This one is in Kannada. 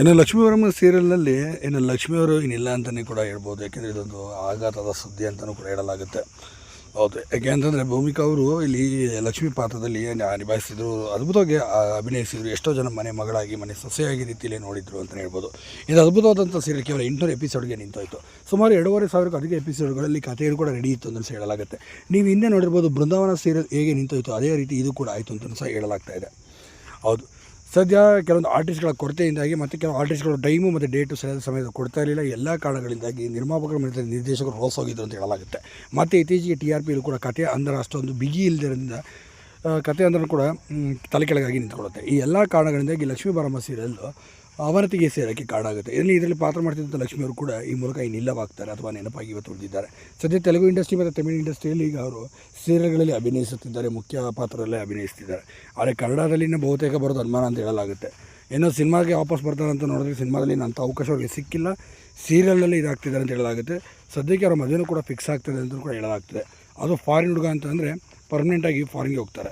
ಇನ್ನು ಲಕ್ಷ್ಮೀವರಮ್ಮ ಸೀರಿಯಲ್ನಲ್ಲಿ ಇನ್ನು ಲಕ್ಷ್ಮಿಯವರು ಇನ್ನಿಲ್ಲ ಅಂತಲೇ ಕೂಡ ಹೇಳ್ಬೋದು. ಯಾಕೆಂದರೆ ಇದೊಂದು ಆಘಾತದ ಸುದ್ದಿ ಅಂತಲೂ ಕೂಡ ಹೇಳಲಾಗುತ್ತೆ. ಹೌದು. ಯಾಕೆ ಅಂತಂದರೆ ಭೂಮಿಕಾ ಅವರು ಇಲ್ಲಿ ಲಕ್ಷ್ಮೀ ಪಾತ್ರದಲ್ಲಿ ನಿಭಾಯಿಸಿದ್ರು, ಅದ್ಭುತವಾಗಿ ಅಭಿನಯಿಸಿದ್ರು. ಎಷ್ಟೋ ಜನ ಮನೆ ಮಗಳಾಗಿ, ಮನೆ ಸೊಸೆಯಾಗಿ ರೀತಿಯಲ್ಲಿ ನೋಡಿದ್ರು ಅಂತಲೇ ಹೇಳ್ಬೋದು. ಇದು ಅದ್ಭುತವಾದಂಥ ಸೀರಿಯಲ್ ಕೇವಲ ಎಂಟುನೂರು ಎಪಿಸೋಡ್ಗೆ ನಿಂತೋಯ್ತು. ಸುಮಾರು ಎರಡೂವರೆ ಸಾವಿರಕ್ಕೂ ಅಧಿಕ ಎಪಿಸೋಡ್ಗಳಲ್ಲಿ ಕಥೆಗಳು ಕೂಡ ರೆಡಿ ಇತ್ತು ಅಂತ ಹೇಳಲಾಗುತ್ತೆ. ನೀವು ಹಿಂದೆ ನೋಡಿರ್ಬೋದು, ಬೃಂದಾವನ ಸೀರಿಯಲ್ ಹೇಗೆ ನಿಂತೋಯ್ತು, ಅದೇ ರೀತಿ ಇದು ಕೂಡ ಆಯಿತು ಅಂತಲೂ ಸಹ ಹೇಳಲಾಗ್ತಾ ಇದೆ. ಹೌದು. ಸದ್ಯ ಕೆಲವೊಂದು ಆರ್ಟಿಸ್ಟ್ಗಳ ಕೊರತೆಯಿಂದಾಗಿ ಮತ್ತು ಕೆಲವು ಆರ್ಟಿಸ್ಟ್ಗಳು ಟೈಮು ಮತ್ತು ಡೇಟು ಸರಿಯಾದ ಸಮಯದ ಕೊಡ್ತಾ ಇರಲಿಲ್ಲ. ಎಲ್ಲ ಕಾರಣಗಳಿಂದಾಗಿ ನಿರ್ಮಾಪಕರು ಮತ್ತು ನಿರ್ದೇಶಕರು ರೋಸ್ ಹೋಗಿದ್ರು ಅಂತ ಹೇಳಲಾಗುತ್ತೆ. ಮತ್ತು ಇತ್ತೀಚೆಗೆ ಟಿ ಆರ್ ಕೂಡ ಕತೆ ಅಂದರೆ ಅಷ್ಟೊಂದು ಬಿಗಿ ಇಲ್ಲದಿರೋದ್ರಿಂದ ಕತೆ ಅಂದ್ರೂ ಕೂಡ ತಲೆ ಕೆಳಗಾಗಿ ನಿಂತ್ಕೊಳ್ಳುತ್ತೆ. ಈ ಎಲ್ಲ ಕಾರಣಗಳಿಂದಾಗಿ ಲಕ್ಷ್ಮೀ ಬಾರಮ್ಮ ಸೀರಿಯಲ್ ಅವನತಿಗೆ ಸೇರೋಕ್ಕೆ ಕಾರಣ ಆಗುತ್ತೆ ಇಲ್ಲಿ ಇದರಲ್ಲಿ ಪಾತ್ರ ಮಾಡ್ತಿದ್ದಂಥ ಲಕ್ಷ್ಮಿಯವರು ಕೂಡ ಈ ಮೂಲಕ ನಿಲ್ಲವಾಗ್ತಾರೆ ಅಥವಾ ನೆನಪಾಗಿ ಇವತ್ತು ಉಳಿದಿದ್ದಾರೆ. ಸದ್ಯ ತೆಲುಗು ಇಂಡಸ್ಟ್ರಿ ಮತ್ತು ತಮಿಳು ಇಂಡಸ್ಟ್ರಿಯಲ್ಲಿ ಈಗ ಅವರು ಸೀರಿಯಲ್ಗಳಲ್ಲಿ ಅಭಿನಯಿಸುತ್ತಿದ್ದಾರೆ, ಮುಖ್ಯ ಪಾತ್ರದಲ್ಲೇ ಅಭಿನಯಿಸ್ತಿದ್ದಾರೆ. ಆದರೆ ಕನ್ನಡದಲ್ಲಿನ ಬಹುತೇಕ ಬರೋದು ಅನುಮಾನ ಅಂತ ಹೇಳಲಾಗುತ್ತೆ. ಏನೋ ಸಿನಿಮಾಗೆ ವಾಪಸ್ ಬರ್ತಾರೆ ಅಂತ ನೋಡಿದ್ರೆ ಸಿನಿಮಾದಲ್ಲಿ ಅಂಥ ಅವಕಾಶ ಸಿಕ್ಕಿಲ್ಲ. ಸೀರಿಯಲ್ನಲ್ಲಿ ಇದಾಗ್ತಿದ್ದಾರೆ ಅಂತ ಹೇಳಲಾಗುತ್ತೆ. ಸದ್ಯಕ್ಕೆ ಅವರ ಮದುವೆನೂ ಕೂಡ ಫಿಕ್ಸ್ ಆಗ್ತದೆ ಅಂತ ಕೂಡ ಹೇಳಲಾಗ್ತದೆ. ಅದು ಫಾರಿನ್ ಹುಡುಗ ಅಂತಂದರೆ ಪರ್ಮನೆಂಟಾಗಿ ಫಾರಿನ್ಗೆ ಹೋಗ್ತಾರೆ.